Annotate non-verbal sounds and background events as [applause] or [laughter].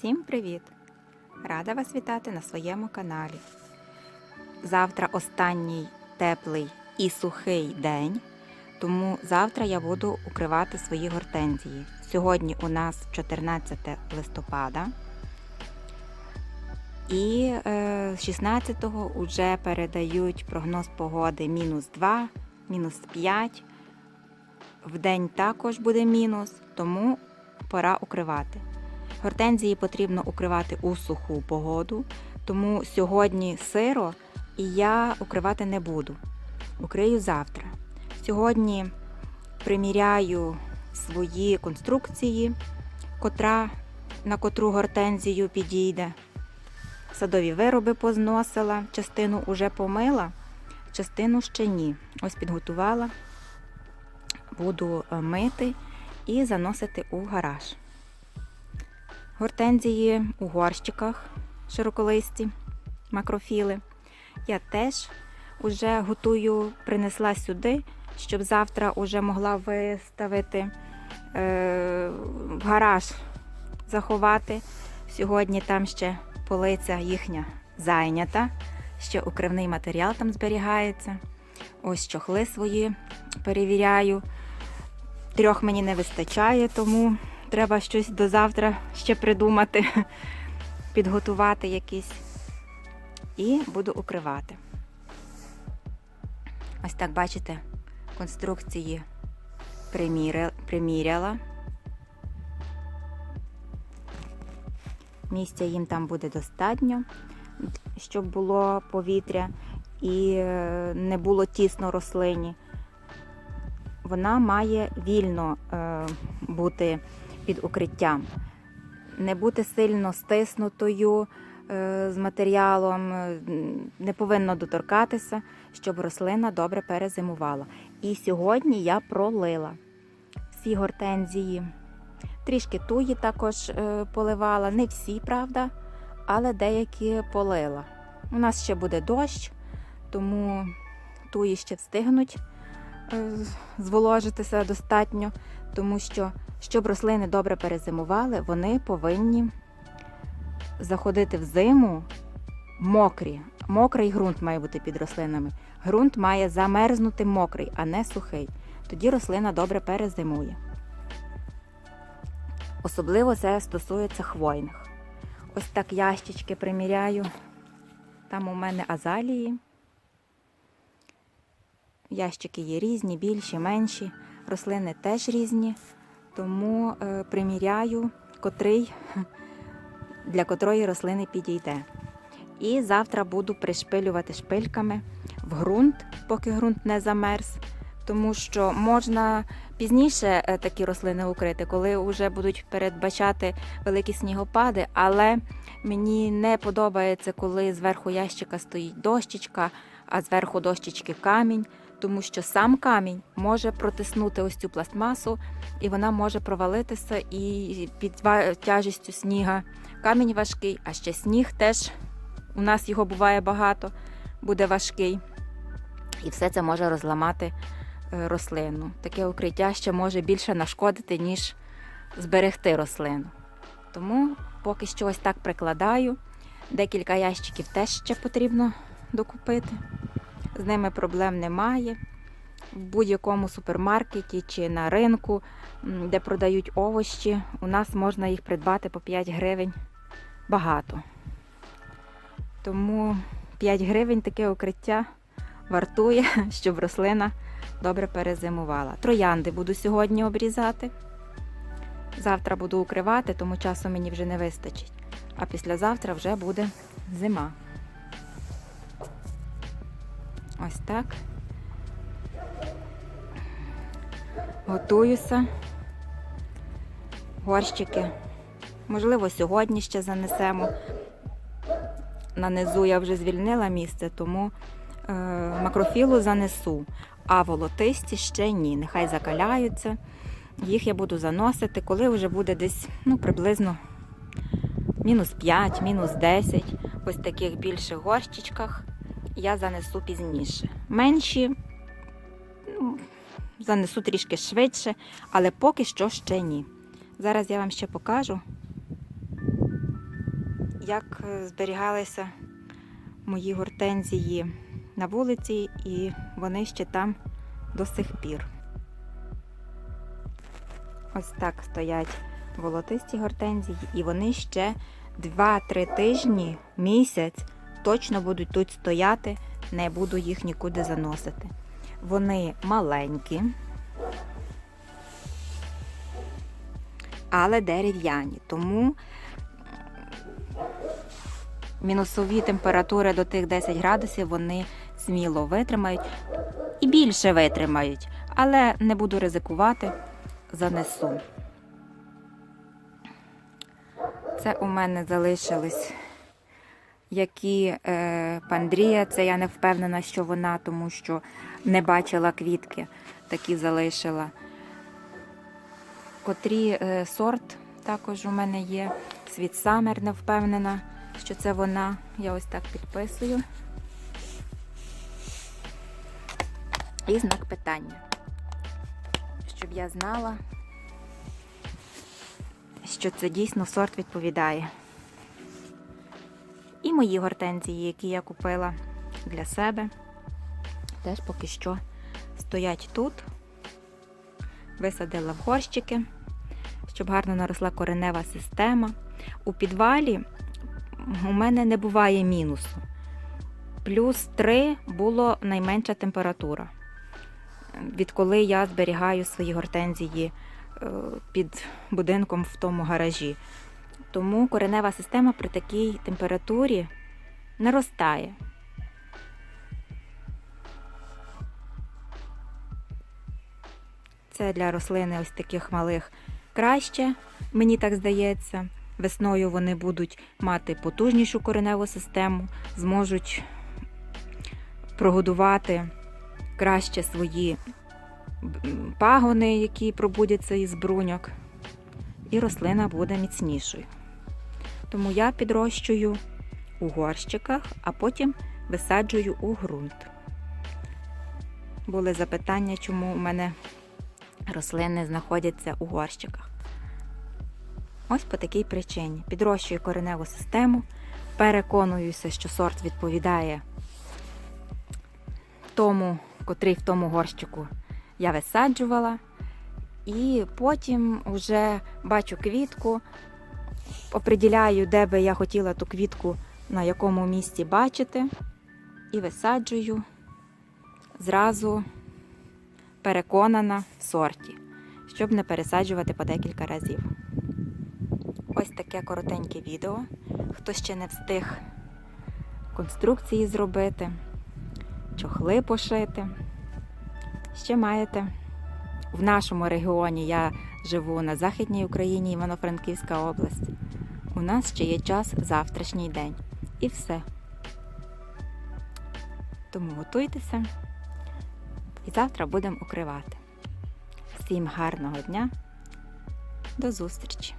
Всім привіт! Рада вас вітати на своєму каналі. Завтра останній теплий і сухий день, тому завтра я буду укривати свої гортензії. Сьогодні у нас 14 листопада. І е, 16-го вже передають прогноз погоди мінус 2, мінус 5. В день також буде мінус, тому пора укривати. Гортензії потрібно укривати у суху погоду, тому сьогодні сиро і я укривати не буду. Укрию завтра. Сьогодні приміряю свої конструкції, котра, на котру гортензію підійде. Садові вироби позносила, частину уже помила, частину ще ні. Ось підготувала, буду е, мити і заносити у гараж. Гортензії у горщиках широколисті, макрофіли. Я теж уже готую, принесла сюди, щоб завтра уже могла виставити е, в гараж, заховати. Сьогодні там ще полиця їхня зайнята, ще укривний матеріал там зберігається. Ось чохли свої перевіряю. Трьох мені не вистачає, тому треба щось до завтра ще придумати, [laughs] підготувати якісь. І буду укривати. Ось так, бачите, конструкції приміряла. Місця їм там буде достатньо, щоб було повітря і е, не було тісно рослині. Вона має вільно е, бути під укриттям, не бути сильно стиснутою е, з матеріалом, е, не повинно доторкатися, щоб рослина добре перезимувала. І сьогодні я пролила всі гортензії. Трішки туї також е, поливала, не всі, правда, але деякі полила. У нас ще буде дощ, тому туї ще встигнуть зволожитися достатньо, тому що, щоб рослини добре перезимували, вони повинні заходити в зиму мокрі. Мокрий ґрунт має бути під рослинами. Ґрунт має замерзнути мокрий, а не сухий. Тоді рослина добре перезимує. Особливо це стосується хвойних. Ось так ящички приміряю. Там у мене азалії. Ящики є різні, більші, менші. Рослини теж різні. Тому е, приміряю, котрий [laughs] для котрої рослини підійде. І завтра буду пришпилювати шпильками в ґрунт, поки ґрунт не замерз. Тому що можна пізніше е, такі рослини укрити, коли вже будуть передбачати великі снігопади, але мені не подобається, коли зверху ящика стоїть дощечка, а зверху дощечки камінь, тому що сам камінь може протиснути ось цю пластмасу, і вона може провалитися і під тяжістю сніга. Камінь важкий, а ще сніг теж у нас його буває багато, буде важкий. І все це може розламати е, рослину. Таке укриття ще може більше нашкодити, ніж зберегти рослину. Тому поки що ось так прикладаю. Декілька ящиків теж ще потрібно докупити. З ними проблем немає. В будь-якому супермаркеті чи на ринку, де продають овощі, у нас можна їх придбати по 5 гривень багато. Тому 5 гривень таке укриття вартує, [laughs] щоб рослина добре перезимувала. Троянди буду сьогодні обрізати. Завтра буду укривати, тому часу мені вже не вистачить. А післязавтра вже буде зима. Ось так. Готуюся. Горщики. Можливо, сьогодні ще занесемо. На низу я вже звільнила місце, тому е, макрофілу занесу, а волотисті ще ні. Нехай закаляються. Їх я буду заносити, коли вже буде десь ну, приблизно мінус 5, мінус 10. Ось таких більших горщичках я занесу пізніше. Менші ну, занесу трішки швидше, але поки що ще ні. Зараз я вам ще покажу. як е, зберігалися мої гортензії на вулиці, і вони ще там до сих пір. Ось так стоять волотисті гортензії, і вони ще 2-3 тижні, місяць точно будуть тут стояти, не буду їх нікуди заносити. Вони маленькі, але дерев'яні, тому мінусові температури до тих 10 градусів вони сміло витримають і більше витримають, але не буду ризикувати, занесу. Це у мене залишились які е, пандрія, це я не впевнена, що вона, тому що не бачила квітки, такі залишила. Котрі е, сорт також у мене є. Світ Самер не впевнена, що це вона. Я ось так підписую. І знак питання. Щоб я знала, що це дійсно сорт відповідає. І мої гортензії, які я купила для себе, теж поки що стоять тут. Висадила в горщики, щоб гарно наросла коренева система. У підвалі у мене не буває мінусу. Плюс 3 було найменша температура. Відколи я зберігаю свої гортензії е, під будинком в тому гаражі. Тому коренева система при такій температурі наростає. Це для рослини ось таких малих краще, мені так здається. Весною вони будуть мати потужнішу кореневу систему, зможуть прогодувати краще свої пагони, які пробудяться із бруньок, і рослина буде міцнішою. Тому я підрощую у горщиках, а потім висаджую у ґрунт. Були запитання, чому у мене рослини знаходяться у горщиках. Ось по такій причині. Підрощую кореневу систему, переконуюся, що сорт відповідає тому, котрий в тому горщику я висаджувала. І потім вже бачу квітку, оприділяю, де би я хотіла ту квітку на якому місці бачити, і висаджую зразу переконана в сорті, щоб не пересаджувати по декілька разів. Ось таке коротеньке відео. Хто ще не встиг конструкції зробити, чохли пошити, ще маєте. В нашому регіоні я живу на Західній Україні, Івано-Франківська область. У нас ще є час завтрашній день. І все. Тому готуйтеся і завтра будемо укривати. Всім гарного дня. До зустрічі!